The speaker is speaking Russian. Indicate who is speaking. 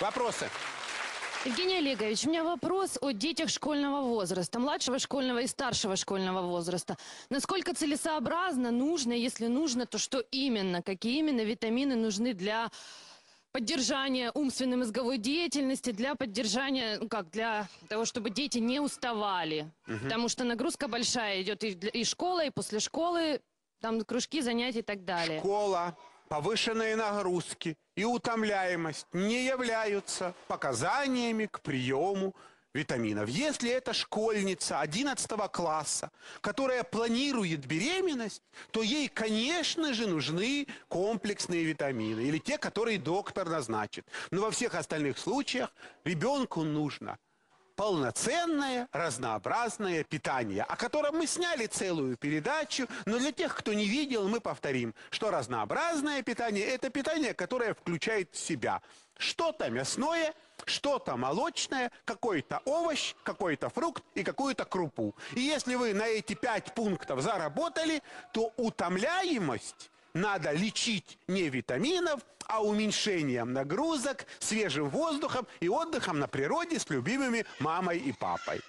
Speaker 1: Вопросы?
Speaker 2: Евгений Олегович, у меня вопрос о детях школьного возраста, младшего школьного и старшего школьного возраста. Насколько целесообразно, нужно, если нужно, то что именно, какие именно витамины нужны для поддержания умственной мозговой деятельности, для поддержания, ну как, для того, чтобы дети не уставали. Потому что нагрузка большая идет и, для- и школа, и после школы, там кружки, занятия и так далее.
Speaker 1: Школа, повышенные нагрузки и утомляемость не являются показаниями к приему витаминов. Если это школьница 11 класса, которая планирует беременность, то ей, конечно же, нужны комплексные витамины или те, которые доктор назначит. Но во всех остальных случаях ребенку нужно полноценное, разнообразное питание, о котором мы сняли целую передачу, но для тех, кто не видел, мы повторим, что разнообразное питание – это питание, которое включает в себя что-то мясное, что-то молочное, какой-то овощ, какой-то фрукт и какую-то крупу. И если вы на эти пять пунктов заработали, то утомляемость надо лечить не витаминов, а уменьшением нагрузок, свежим воздухом и отдыхом на природе с любимыми мамой и папой.